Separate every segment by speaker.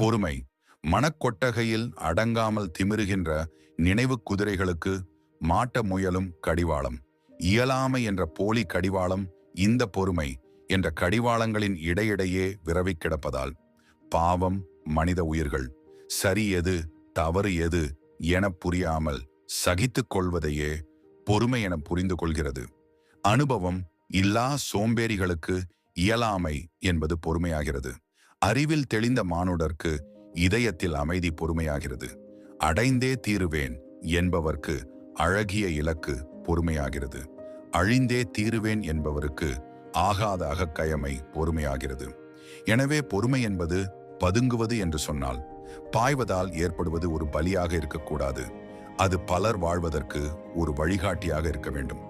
Speaker 1: பொறுமை மனக்கொட்டகையில் அடங்காமல் திமிருகின்ற நினைவு குதிரைகளுக்கு மாட்ட முயலும் கடிவாளம். இயலாமை என்ற போலி கடிவாளம் இந்த பொறுமை என்ற கடிவாளங்களின் இடையிடையே விரவி கிடப்பதால். பாவம் மனித உயிர்கள் சரி எது தவறு எது என புரியாமல் சகித்து கொள்வதையே பொறுமை என புரிந்து கொள்கிறது. அனுபவம் இல்லா சோம்பேறிகளுக்கு இயலாமை என்பது பொறுமையாகிறது. அறிவில் தெளிந்த மானுடர்க்கு இதயத்தில் அமைதி பொறுமையாகிறது. அடைந்தே தீருவேன் என்பவர்க்கு அழகிய இலக்கு பொறுமையாகிறது. அழிந்தே தீருவேன் என்பவருக்கு ஆகாத அகக்கயமை பொறுமையாகிறது. எனவே பொறுமை என்பது பதுங்குவது என்று சொன்னால் பாய்வதால் ஏற்படுவது ஒரு பலியாக இருக்கக்கூடாது. அது பலர் வாழ்வதற்கு ஒரு வழிகாட்டியாக இருக்க வேண்டும்.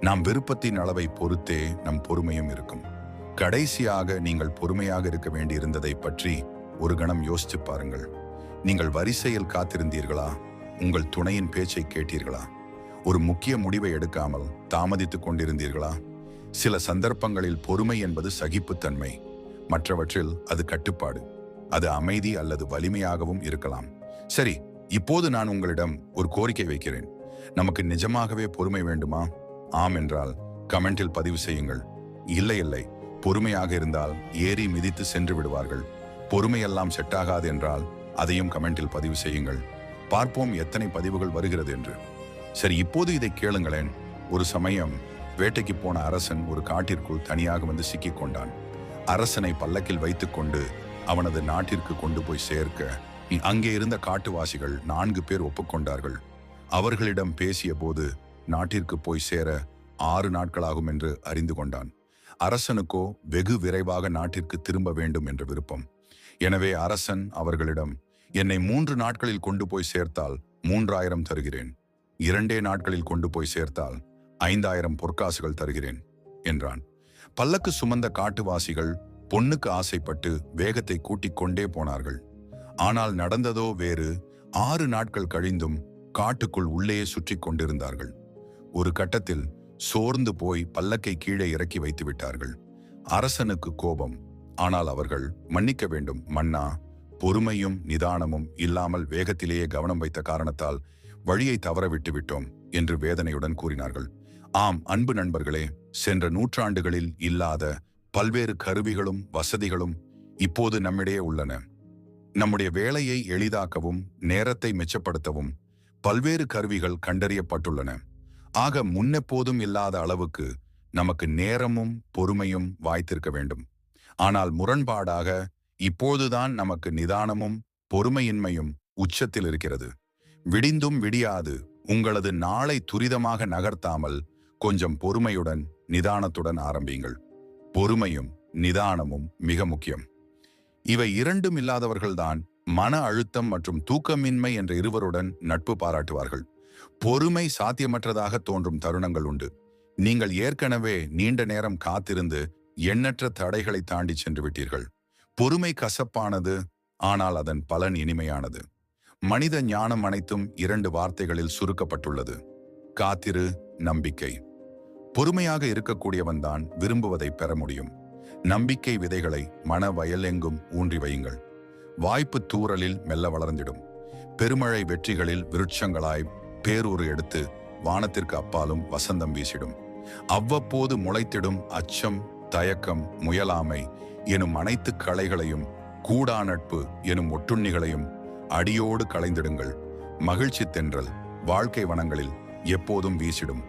Speaker 1: நாம் விருப்பத்தின் அளவை பொறுத்தே நம் பொறுமையும் இருக்கும். கடைசியாக நீங்கள் பொறுமையாக இருக்க வேண்டியிருந்ததை பற்றி ஒரு கணம் யோசித்து பாருங்கள். நீங்கள் வரிசையில் காத்திருந்தீர்களா? உங்கள் துணையின் பேச்சை கேட்டீர்களா? ஒரு முக்கிய முடிவை எடுக்காமல் தாமதித்துக் கொண்டிருந்தீர்களா? சில சந்தர்ப்பங்களில் பொறுமை என்பது சகிப்புத்தன்மை. மற்றவற்றில் அது கட்டுப்பாடு. அது அமைதி அல்லது வலிமையாகவும் இருக்கலாம். சரி இப்போது நான் உங்களிடம் ஒரு கோரிக்கை வைக்கிறேன். நமக்கு நிஜமாகவே பொறுமை வேண்டுமா? ஆம் என்றால் கமெண்டில் பதிவு செய்யுங்கள். இல்லை இல்லை. பொறுமையாக இருந்தால் ஏறி மிதித்து சென்று விடுவார்கள். பொறுமையெல்லாம் செட் என்றால் அதையும் கமெண்டில் பதிவு செய்யுங்கள். பார்ப்போம் எத்தனை பதிவுகள் வருகிறது என்று. சரி இப்போது இதை கேளுங்களேன். ஒரு சமயம் வேட்டைக்கு போன அரசன் ஒரு காட்டிற்குள் தனியாக வந்து சிக்கிக் கொண்டான். அரசனை பல்லக்கில் வைத்துக்கொண்டு அவனது நாட்டிற்கு கொண்டு போய் சேர்க்க அங்கே இருந்த காட்டுவாசிகள் நான்கு பேர் ஒப்புக்கொண்டார்கள். அவர்களிடம் பேசிய போது நாட்டிற்கு போய் சேர ஆறு நாட்களாகும் என்று அறிந்து கொண்டான். அரசனுக்கோ வெகு விரைவாக நாட்டிற்கு திரும்ப வேண்டும் என்ற விருப்பம். எனவே அரசன் அவர்களிடம் என்னை மூன்று நாட்களில் கொண்டு போய் சேர்த்தால் மூன்றாயிரம் தருகிறேன். இரண்டே நாட்களில் கொண்டு போய் சேர்த்தால் ஐந்தாயிரம் பொற்காசுகள் தருகிறேன் என்றான். பல்லக்கு சுமந்த காட்டுவாசிகள் பொண்ணுக்கு ஆசைப்பட்டு வேகத்தை கூட்டிக் கொண்டே போனார்கள். ஆனால் நடந்ததோ வேறு ஆறு நாட்கள் கழிந்தும் காட்டுக்குள் உள்ளே சுற்றி கொண்டிருந்தார்கள். ஒரு கட்டத்தில் சோர்ந்து போய் பல்லக்கை கீழே இறக்கி வைத்து விட்டார்கள். அரசனுக்கு கோபம். ஆனால் அவர்கள் மன்னிக்க வேண்டும். மன்னா பொறுமையும் நிதானமும் இல்லாமல் வேகத்திலேயே கவனம் வைத்த காரணத்தால் வழியை தவற விட்டு விட்டோம் என்று வேதனையுடன் கூறினார்கள். ஆம் அன்பு நண்பர்களே சென்ற நூற்றாண்டுகளில் இல்லாத பல்வேறு கருவிகளும் வசதிகளும் இப்போது நம்மிடையே உள்ளன. நம்முடைய வேலையை எளிதாக்கவும் நேரத்தை மிச்சப்படுத்தவும் பல்வேறு கருவிகள் கண்டறியப்பட்டுள்ளன. ஆக முன்னெப்போதும் இல்லாத அளவுக்கு நமக்கு நேரமும் பொறுமையும் வாய்த்திருக்க வேண்டும். ஆனால் முரண்பாடாக இப்போதுதான் நமக்கு நிதானமும் பொறுமையின்மையும் உச்சத்தில் இருக்கிறது. விடிந்தும் விடியாது உங்களது நாளை துரிதமாக நகர்த்தாமல் கொஞ்சம் பொறுமையுடன் நிதானத்துடன் ஆரம்பியுங்கள். பொறுமையும் நிதானமும் மிக முக்கியம். இவை இரண்டும் இல்லாதவர்கள்தான் மன அழுத்தம் மற்றும் தூக்கமின்மை என்ற இருவருடன் நட்பு பாராட்டுவார்கள். பொறுமை சாத்தியமற்றதாக தோன்றும் தருணங்கள் உண்டு. நீங்கள் ஏற்கனவே நீண்ட நேரம் காத்திருந்து எண்ணற்ற தடைகளை தாண்டி சென்று விட்டீர்கள். பொறுமை கசப்பானது ஆனால் அதன் பலன் இனிமையானது. மனித ஞானம் அனைத்தும் இரண்டு வார்த்தைகளில் சுருக்கப்பட்டுள்ளது. காத்திரு நம்பிக்கை. பொறுமையாக இருக்கக்கூடியவன்தான் விரும்புவதை பெற முடியும். நம்பிக்கை விதைகளை மன வயலெங்கும் ஊன்றி வையுங்கள். வாய்ப்பு தூறலில் மெல்ல வளர்ந்திடும். பெருமழை வெற்றிகளில் விருட்சங்களாய் பேரூறு எடுத்து வானத்திற்கு அப்பாலும் வசந்தம் வீசிடும். அவ்வப்போது முளைத்திடும் அச்சம் தயக்கம் முயலாமை எனும் அனைத்து களைகளையும் கூடா நட்பு எனும் ஒட்டுண்ணிகளையும் அடியோடு களைந்திடுங்கள். மகிழ்ச்சி தென்றல் வாழ்க்கை வனங்களில் எப்போதும் வீசிடும்.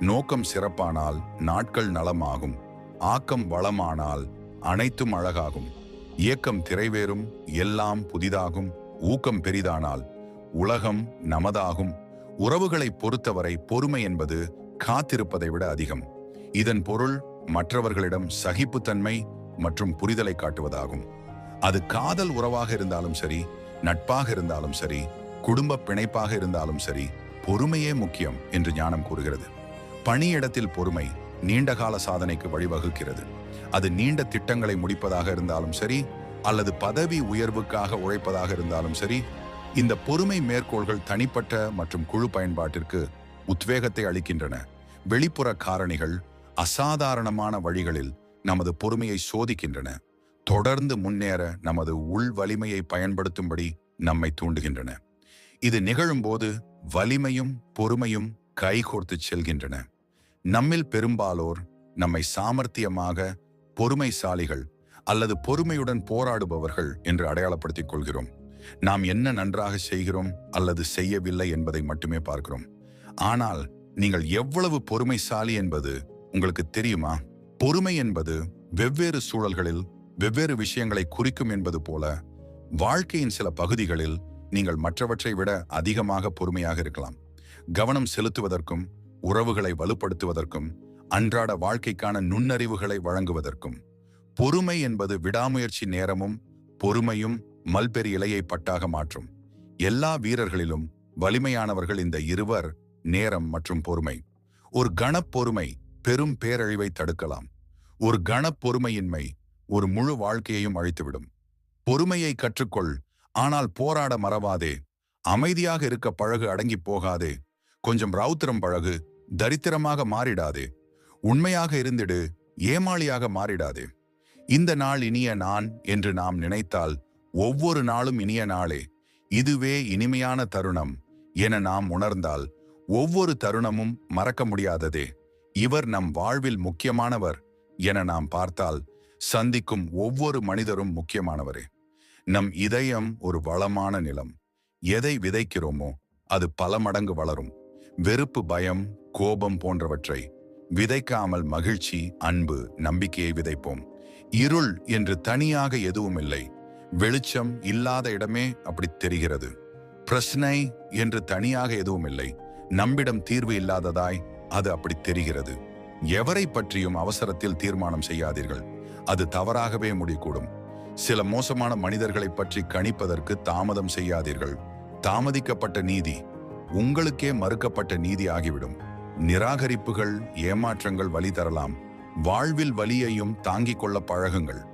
Speaker 1: நோக்கம் சிறப்பானால் நாட்கள் நலமாகும். ஆக்கம் வளமானால் அனைத்தும் அழகாகும். இயக்கம் திரைவேறும் எல்லாம் புதிதாகும். ஊக்கம் பெரிதானால் உலகம் நமதாகும். உறவுகளை பொறுத்தவரை பொறுமை என்பது காத்திருப்பதை விட அதிகம். இதன் பொருள் மற்றவர்களிடம் சகிப்புத்தன்மை மற்றும் புரிதலை காட்டுவதாகும். அது காதல் உறவாக இருந்தாலும் சரி நட்பாக இருந்தாலும் சரி குடும்ப பிணைப்பாக இருந்தாலும் சரி பொறுமையே முக்கியம் என்று ஞானம் கூறுகிறது. பணியிடத்தில் பொறுமை நீண்டகால சாதனைக்கு வழிவகுக்கிறது. அது நீண்ட திட்டங்களை முடிப்பதாக இருந்தாலும் சரி அல்லது பதவி உயர்வுக்காக உழைப்பதாக இருந்தாலும் சரி இந்த பொறுமை மேற்கோள்கள் தனிப்பட்ட மற்றும் குழு பயன்பாட்டிற்கு உத்வேகத்தை அளிக்கின்றன. வெளிப்புற காரணிகள் அசாதாரணமான வழிகளில் நமது பொறுமையை சோதிக்கின்றன. தொடர்ந்து முன்னேற நமது உள் வலிமையை பயன்படுத்தும்படி நம்மை தூண்டுகின்றன. இது நிகழும்போது வலிமையும் பொறுமையும் கைகோர்த்து செல்கின்றன. நம்மில் பெரும்பாலோர் நம்மை சாமர்த்தியமாக பொறுமைசாலிகள் அல்லது பொறுமையுடன் போராடுபவர்கள் என்று அடையாளப்படுத்திக் கொள்கிறோம். நாம் என்ன நன்றாக செய்கிறோம் அல்லது செய்யவில்லை என்பதை மட்டுமே பார்க்கிறோம். ஆனால் நீங்கள் எவ்வளவு பொறுமைசாலி என்பது உங்களுக்கு தெரியுமா? பொறுமை என்பது வெவ்வேறு சூழல்களில் வெவ்வேறு விஷயங்களை குறிக்கும் என்பது போல வாழ்க்கையின் சில பகுதிகளில் நீங்கள் மற்றவற்றை விட அதிகமாக பொறுமையாக இருக்கலாம். கவனம் செலுத்துவதற்கும் உறவுகளை வலுப்படுத்துவதற்கும் அன்றாட வாழ்க்கைக்கான நுண்ணறிவுகளை வழங்குவதற்கும். பொறுமை என்பது விடாமுயற்சி நேரமும் பொறுமையும் மல்பெரி இலையை பட்டாக மாற்றும். எல்லா வீரர்களிலும் வலிமையானவர்கள் இந்த இருவர் நேரம் மற்றும் பொறுமை. ஒரு கணப்பொறுமை பெரும் பேரழிவை தடுக்கலாம். ஒரு கணப்பொறுமையின்மை ஒரு முழு வாழ்க்கையையும் அழித்துவிடும். பொறுமையை கற்றுக்கொள் ஆனால் போராட மறவாதே. அமைதியாக இருக்க பழகு அடங்கி போகாதே. கொஞ்சம் ரௌத்திரம் பழகு தரித்திரமாக மாறிடாதே. உண்மையாக இருந்திடு ஏமாளியாக மாறிடாதே. இந்த நாள் இனிய நான் என்று நாம் நினைத்தால் ஒவ்வொரு நாளும் இனிய நாளே. இதுவே இனிமையான தருணம் என நாம் உணர்ந்தால் ஒவ்வொரு தருணமும் மறக்க முடியாததே. இவர் நம் வாழ்வில் முக்கியமானவர் என நாம் பார்த்தால் சந்திக்கும் ஒவ்வொரு மனிதரும் முக்கியமானவரே. நம் இதயம் ஒரு வளமான நிலம். எதை விதைக்கிறோமோ அது பல மடங்கு வளரும். வெறுப்பு பயம் கோபம் போன்றவற்றை விதைக்காமல் மகிழ்ச்சி அன்பு நம்பிக்கையை விதைப்போம். இருள் என்று தனியாக எதுவும் இல்லை வெளிச்சம் இல்லாத இடமே அப்படி தெரிகிறது. பிரச்சனை என்று தனியாக எதுவும் இல்லை. நம்மிடம் தீர்வு இல்லாததாய் அது அப்படி தெரிகிறது. எவரை பற்றியும் அவசரத்தில் தீர்மானம் செய்யாதீர்கள். அது தவறாகவே முடியக்கூடும் சில மோசமான மனிதர்களை பற்றி கணிப்பதற்கு தாமதம் செய்யாதீர்கள். தாமதிக்கப்பட்ட நீதி உங்களுக்கே மறுக்கப்பட்ட நீதி ஆகிவிடும். நிராகரிப்புகள் ஏமாற்றங்கள் வழி தரலாம். வாழ்வில் வலியையும் தாங்கிக் கொள்ள பழகுங்கள்.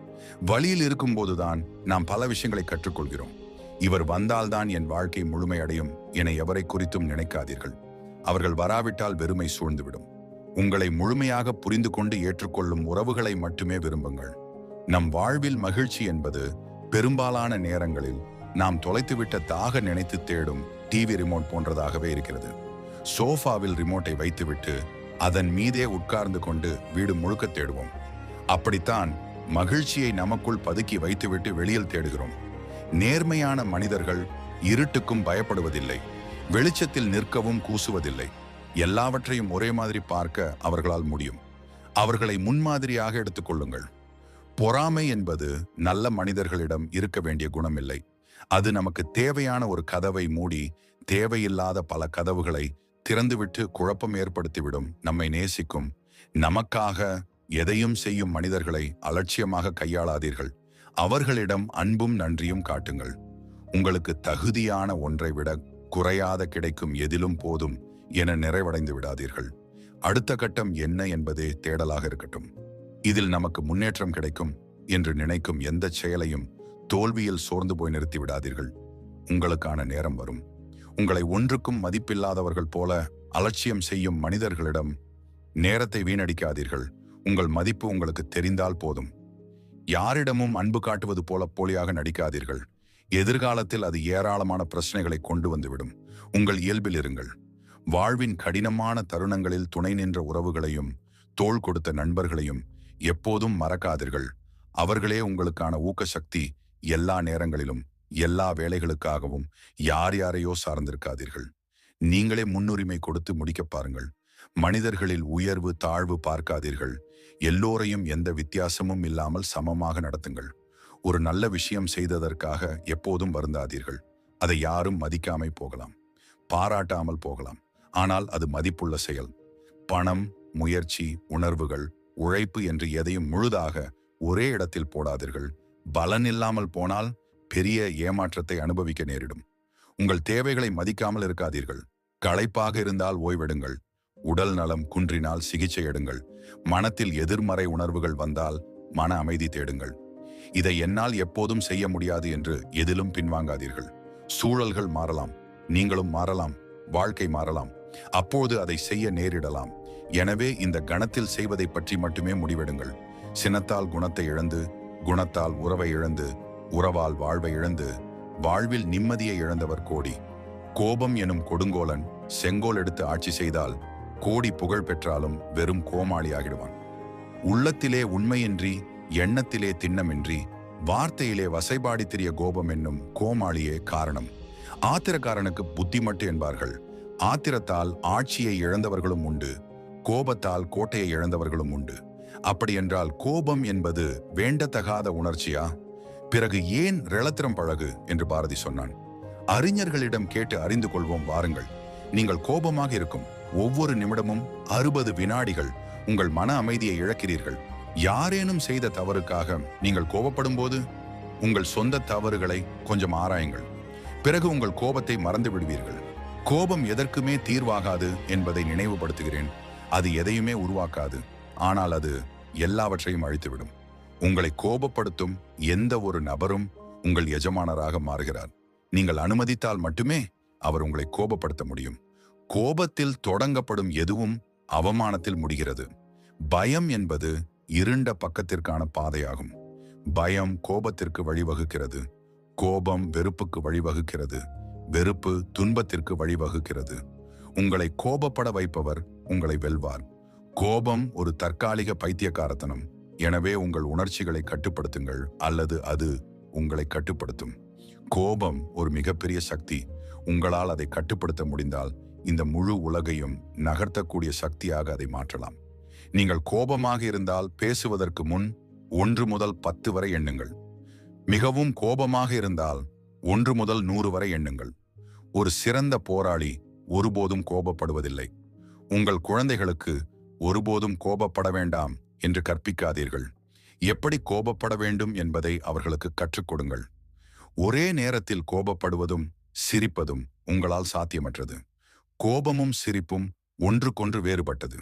Speaker 1: வழியில் இருக்கும்போதுதான் நாம் பல விஷயங்களை கற்றுக்கொள்கிறோம். இவர் வந்தால்தான் என் வாழ்க்கை முழுமையடையும் என எவரை குறித்தும் நினைக்காதீர்கள். அவர்கள் வராவிட்டால் வெறுமை சூழ்ந்துவிடும். உங்களை முழுமையாக புரிந்து கொண்டு ஏற்றுக்கொள்ளும் உறவுகளை மட்டுமே விரும்புங்கள். நம் வாழ்வில் மகிழ்ச்சி என்பது பெரும்பாலான நேரங்களில் நாம் தொலைத்துவிட்ட தாக நினைத்து தேடும் டிவி ரிமோட் போன்றதாகவே இருக்கிறது. சோஃபாவில் ரிமோட்டை வைத்துவிட்டு அதன் மீதே உட்கார்ந்து கொண்டு வீடு முழுக்க தேடுவோம். அப்படித்தான் மகிழ்ச்சியை நமக்குள் பதுக்கி வைத்துவிட்டு வெளியில் தேடுகிறோம். நேர்மையான மனிதர்கள் இருட்டுக்கும் பயப்படுவதில்லை. வெளிச்சத்தில் நிற்கவும் கூசுவதில்லை. எல்லாவற்றையும் ஒரே மாதிரி பார்க்க அவர்களால் முடியும். அவர்களை முன்மாதிரியாக எடுத்துக்கொள்ளுங்கள் பொறாமை என்பது நல்ல மனிதர்களிடம் இருக்க வேண்டிய குணமில்லை. அது நமக்கு தேவையான ஒரு கதவை மூடி தேவையில்லாத பல கதவுகளை திறந்துவிட்டு குழப்பம் ஏற்படுத்திவிடும். நம்மை நேசிக்கும். நமக்காக எதையும் செய்யும் மனிதர்களை அலட்சியமாக கையாளாதீர்கள். அவர்களிடம் அன்பும் நன்றியும் காட்டுங்கள். உங்களுக்கு தகுதியான ஒன்றை விட குறையாத கிடைக்கும் எதிலும் போதும் என நிறைவடைந்து விடாதீர்கள். அடுத்த கட்டம் என்ன என்பதே தேடலாக இருக்கட்டும். இதில் நமக்கு முன்னேற்றம் கிடைக்கும் என்று நினைக்கும் எந்த செயலையும் தோல்வியில் சோர்ந்து போய் நிறுத்தி விடாதீர்கள். உங்களுக்கான நேரம் வரும். உங்களை ஒன்றுக்கும் மதிப்பில்லாதவர்கள் போல அலட்சியம் செய்யும் மனிதர்களிடம் நேரத்தை வீணடிக்காதீர்கள். உங்கள் மதிப்பு உங்களுக்கு தெரிந்தால் போதும். யாரிடமும் அன்பு காட்டுவது போல போலியாக நடிக்காதீர்கள். எதிர்காலத்தில் அது ஏராளமான பிரச்சனைகளை கொண்டு வந்துவிடும். உங்கள் இயல்பில் இருங்கள். வாழ்வின் கடினமான தருணங்களில் துணை நின்ற உறவுகளையும் தோள் கொடுத்த நண்பர்களையும் எப்போதும் மறக்காதீர்கள். அவர்களே உங்களுக்கான ஊக்க சக்தி எல்லா நேரங்களிலும் எல்லா வேலைகளுக்காகவும் யார் யாரையோ சார்ந்திருக்காதீர்கள். நீங்களே முன்னுரிமை கொடுத்து முடிக்க பாருங்கள். மனிதர்களில் உயர்வு தாழ்வு பார்க்காதீர்கள். எல்லோரையும் எந்த வித்தியாசமும் இல்லாமல் சமமாக நடத்துங்கள். ஒரு நல்ல விஷயம் செய்ததற்காக எப்போதும் வருந்தாதீர்கள். அதை யாரும் மதிக்காமை போகலாம். பாராட்டாமல் போகலாம். ஆனால் அது மதிப்புள்ள செயல். பணம் முயற்சி உணர்வுகள் உழைப்பு என்று எதையும் முழுதாக ஒரே இடத்தில் போடாதீர்கள். பலன் இல்லாமல் போனால் பெரிய ஏமாற்றத்தை அனுபவிக்க நேரிடும். உங்கள் தேவைகளை மதிக்காமல் இருக்காதீர்கள். களைப்பாக இருந்தால் ஓய்வெடுங்கள். உடல் நலம் குன்றினால் சிகிச்சை எடுங்கள். மனத்தில் எதிர்மறை உணர்வுகள் வந்தால் மன அமைதி தேடுங்கள். இதை என்னால் எப்போதும் செய்ய முடியாது என்று எதிலும் பின்வாங்காதீர்கள். சூழல்கள் மாறலாம். நீங்களும் மாறலாம். வாழ்க்கை மாறலாம். அப்போது அதை செய்ய நேரிடலாம். எனவே இந்த கணத்தில் செய்வதை பற்றி மட்டுமே முடிவெடுங்கள். சினத்தால் குணத்தை இழந்து குணத்தால் உறவை இழந்து உறவால் வாழ்வை இழந்து வாழ்வில் நிம்மதியை இழந்தவர் கோடி. கோபம் எனும் கொடுங்கோலன் செங்கோல் எடுத்து ஆட்சி செய்தால் கோடி புகழ் பெற்றாலும் வெறும் கோமாளி ஆகிடுவான் உள்ளத்திலே உண்மையின்றி எண்ணத்திலே திண்ணமின்றி வார்த்தையிலே வசைபாடி திரிய கோபம் என்னும் கோமாளியே காரணம். ஆத்திரக்காரனுக்கு புத்திமட்டு என்பார்கள். ஆத்திரத்தால் ஆட்சியை இழந்தவர்களும் உண்டு கோபத்தால் கோட்டையை இழந்தவர்களும் உண்டு. அப்படியென்றால் கோபம் என்பது வேண்டத்தகாத உணர்ச்சியா? பிறகு ஏன் ரிளத்திரம் பழகு? என்று பாரதி சொன்னான். அறிஞர்களிடம் கேட்டு அறிந்து கொள்வோம் வாருங்கள். நீங்கள் கோபமாக இருக்கும். ஒவ்வொரு நிமிடமும் அறுபது வினாடிகள் உங்கள் மன அமைதியை இழக்கிறீர்கள். யாரேனும் செய்த தவறுக்காக நீங்கள் கோபப்படும் போது உங்கள் சொந்த தவறுகளை கொஞ்சம் ஆராயுங்கள். பிறகு உங்கள் கோபத்தை மறந்து விடுவீர்கள். கோபம் எதற்குமே தீர்வாகாது என்பதை நினைவுபடுத்துகிறேன். அது எதையுமே உருவாக்காது. ஆனால் அது எல்லாவற்றையும் அழித்துவிடும். உங்களை கோபப்படுத்தும் எந்த ஒரு நபரும் உங்கள் எஜமானராக மாறுகிறார். நீங்கள் அனுமதித்தால் மட்டுமே அவர் உங்களை கோபப்படுத்த முடியும். கோபத்தில் தொடங்கப்படும் எதுவும் அவமானத்தில் முடிகிறது. பயம் என்பது இருண்ட பக்கத்திற்கான பாதையாகும். பயம் கோபத்திற்கு வழிவகுக்கிறது. கோபம் வெறுப்புக்கு வழிவகுக்கிறது. வெறுப்பு துன்பத்திற்கு வழிவகுக்கிறது. உங்களை கோபப்பட வைப்பவர் உங்களை வெல்வார். கோபம் ஒரு தற்காலிக பைத்தியக்காரத்தனம். எனவே உங்கள் உணர்ச்சிகளை கட்டுப்படுத்துங்கள் அல்லது அது உங்களை கட்டுப்படுத்தும். கோபம் ஒரு மிகப்பெரிய சக்தி. உங்களால் அதை கட்டுப்படுத்த முடிந்தால் இந்த முழு உலகையும் நகர்த்தக்கூடிய சக்தியாக அதை மாற்றலாம். நீங்கள் கோபமாக இருந்தால் பேசுவதற்கு முன் ஒன்று முதல் பத்து வரை எண்ணுங்கள். மிகவும் கோபமாக இருந்தால் ஒன்று முதல் நூறு வரை எண்ணுங்கள். ஒரு சிறந்த போராளி ஒருபோதும் கோபப்படுவதில்லை. உங்கள் குழந்தைகளுக்கு ஒருபோதும் கோபப்பட வேண்டாம் என்று கற்பிக்காதீர்கள். எப்படி கோபப்பட வேண்டும் என்பதை அவர்களுக்கு கற்றுக் கொடுங்கள். ஒரே நேரத்தில் கோபப்படுவதும் சிரிப்பதும் உங்களால் சாத்தியமற்றது. கோபமும் சிரிப்பும் ஒன்றுக்கொன்று வேறுபட்டது.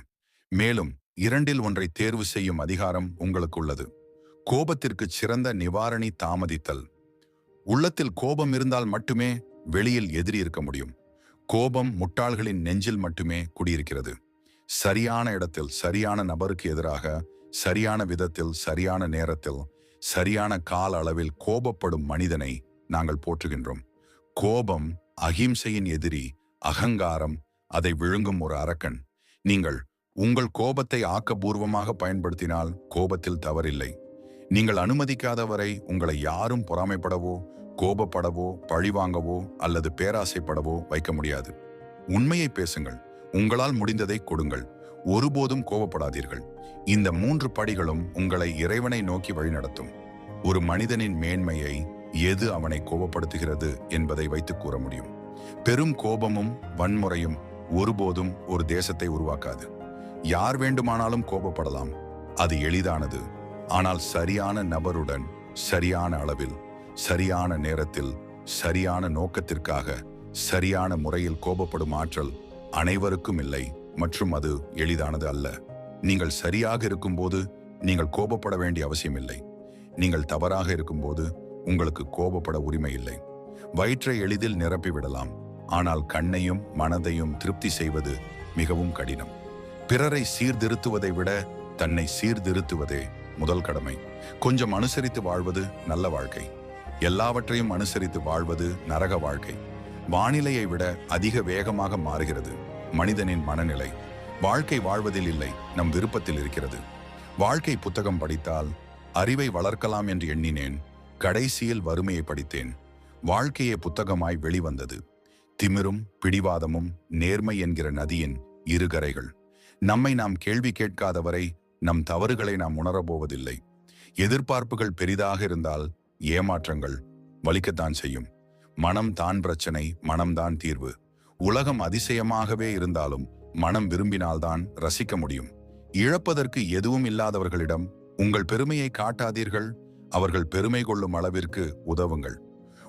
Speaker 1: மேலும் இரண்டில் ஒன்றை தேர்வு செய்யும் அதிகாரம் உங்களுக்கு உள்ளது கோபத்திற்கு சிறந்த நிவாரணி தாமதித்தல். உள்ளத்தில் கோபம் இருந்தால் மட்டுமே வெளியில் எதிரி இருக்க முடியும். கோபம் முட்டாள்களின் நெஞ்சில் மட்டுமே குடியிருக்கிறது. சரியான இடத்தில் சரியான நபருக்கு எதிராக சரியான விதத்தில் சரியான நேரத்தில் சரியான கால அளவில் கோபப்படும் மனிதனை நாங்கள் போற்றுகின்றோம். கோபம் அகிம்சையின் எதிரி அகங்காரம் அதை விழுங்கும் ஒரு அரக்கன். நீங்கள் உங்கள் கோபத்தை ஆக்கபூர்வமாக பயன்படுத்தினால் கோபத்தில் தவறில்லை. நீங்கள் அனுமதிக்காதவரை உங்களை யாரும் பொறாமைப்படவோ கோபப்படவோ பழிவாங்கவோ அல்லது பேராசைப்படவோ வைக்க முடியாது. உண்மையை பேசுங்கள். உங்களால் முடிந்ததை கொடுங்கள். ஒருபோதும் கோபப்படாதீர்கள். இந்த மூன்று படிகளும் உங்களை இறைவனை நோக்கி வழிநடத்தும். ஒரு மனிதனின் மேன்மையை எது அவனை கோபப்படுத்துகிறது என்பதை வைத்து கூற முடியும். பெரும் கோபமும் வன்முறையும் ஒருபோதும் ஒரு தேசத்தை உருவாக்காது. யார் வேண்டுமானாலும் கோபப்படலாம். அது எளிதானது. ஆனால் சரியான நபருடன் சரியான அளவில் சரியான நேரத்தில் சரியான நோக்கத்திற்காக சரியான முறையில் கோபப்படும் ஆற்றல் அனைவருக்கும் இல்லை. மற்றும் அது எளிதானது அல்ல. நீங்கள் சரியாக இருக்கும்போது நீங்கள் கோபப்பட வேண்டிய அவசியமில்லை. நீங்கள் தவறாக இருக்கும்போது உங்களுக்கு கோபப்பட உரிமை இல்லை வயிற்றை எளிதில் நிரப்பிவிடலாம் ஆனால் கண்ணையும் மனதையும் திருப்தி செய்வது மிகவும் கடினம். பிறரை சீர்திருத்துவதை விட தன்னை சீர்திருத்துவதே முதல் கடமை. கொஞ்சம் அனுசரித்து வாழ்வது நல்ல வாழ்க்கை. எல்லாவற்றையும் அனுசரித்து வாழ்வது நரக வாழ்க்கை. வானிலையை விட அதிக வேகமாக மாறுகிறது. மனிதனின் மனநிலை. வாழ்க்கை வாழ்வதில் இல்லை நம் விருப்பத்தில் இருக்கிறது. வாழ்க்கை புத்தகம் படித்தால் அறிவை வளர்க்கலாம் என்று எண்ணினேன். கடைசியில் வறுமையை படித்தேன். வாழ்க்கையே புத்தகமாய் வெளிவந்தது. திமிரும் பிடிவாதமும் நேர்மை என்கிற நதியின் இருகரைகள். நம்மை நாம் கேள்வி கேட்காதவரை நம் தவறுகளை நாம் உணரப்போவதில்லை. எதிர்பார்ப்புகள் பெரிதாக இருந்தால் ஏமாற்றங்கள் வலிக்கத்தான் செய்யும். மனம் தான் பிரச்சனை மனம்தான் தீர்வு. உலகம் அதிசயமாகவே இருந்தாலும் மனம் விரும்பினால்தான் ரசிக்க முடியும். இழப்பதற்கு எதுவும் இல்லாதவர்களிடம் உங்கள் பெருமையை காட்டாதீர்கள் அவர்கள் பெருமை கொள்ளும் அளவிற்கு உதவுங்கள்.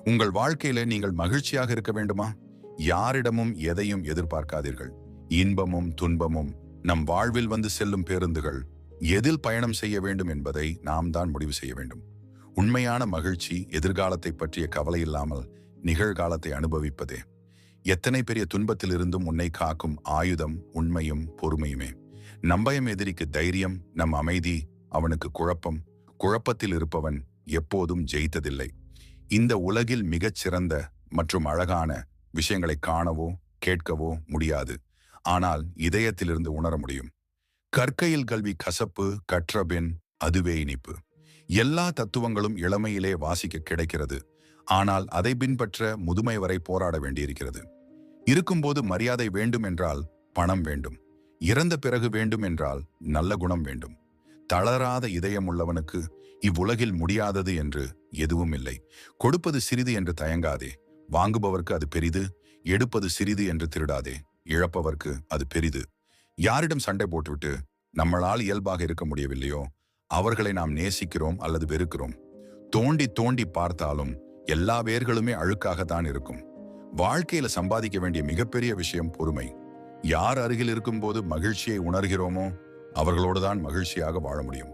Speaker 1: உங்கள் வாழ்க்கையில நீங்கள் மகிழ்ச்சியாக இருக்க வேண்டுமா? யாரிடமும் எதையும் எதிர்பார்க்காதீர்கள். இன்பமும் துன்பமும் நம் வாழ்வில் வந்து செல்லும் பேருந்துகள் எதில் பயணம் செய்ய வேண்டும் என்பதை நாம் தான் முடிவு செய்ய வேண்டும். உண்மையான மகிழ்ச்சி எதிர்காலத்தை பற்றிய கவலை இல்லாமல் நிகழ்காலத்தை அனுபவிப்பதே. எத்தனை பெரிய துன்பத்திலிருந்தும் உன்னை காக்கும் ஆயுதம் உண்மையும் பொறுமையுமே. நம்பயம் எதிரிக்கு தைரியம் நம் அமைதி அவனுக்கு குழப்பம் குழப்பத்தில் இருப்பவன் எப்போதும் ஜெயித்ததில்லை. இந்த உலகில் மிகச் சிறந்த மற்றும் அழகான விஷயங்களை காணவோ கேட்கவோ முடியாது. ஆனால் இதயத்திலிருந்து உணர முடியும். கற்கையில் கல்வி கசப்பு கற்றபின் அதுவே இனிப்பு. எல்லா தத்துவங்களும் இளமையிலே வாசிக்க கிடைக்கிறது. ஆனால் அதை பின்பற்ற முதுமை வரை போராட வேண்டியிருக்கிறது. இருக்கும்போது மரியாதை வேண்டும் என்றால் பணம் வேண்டும். இறந்த பிறகு வேண்டும் என்றால் நல்ல குணம் வேண்டும். தளராத இதயம் உள்ளவனுக்கு இவ்வுலகில் முடியாதது என்று எதுவும் இல்லை கொடுப்பது சிறிது என்று தயங்காதே. வாங்குபவர்க்கு அது பெரிது எடுப்பது சிறிது என்று திருடாதே. இழப்பவர்க்கு அது பெரிது. யாரிடம் சண்டை போட்டுவிட்டு நம்மளால் இயல்பாக இருக்க முடியவில்லையோ அவர்களை நாம் நேசிக்கிறோம் அல்லது வெறுக்கிறோம். தோண்டி தோண்டி பார்த்தாலும் எல்லா வேர்களுமே அழுக்காகத்தான் இருக்கும். வாழ்க்கையில சம்பாதிக்க வேண்டிய மிகப்பெரிய விஷயம் பொறுமை. யார் அருகில் இருக்கும்போது மகிழ்ச்சியை உணர்கிறோமோ அவர்களோடு தான் மகிழ்ச்சியாக வாழ முடியும்.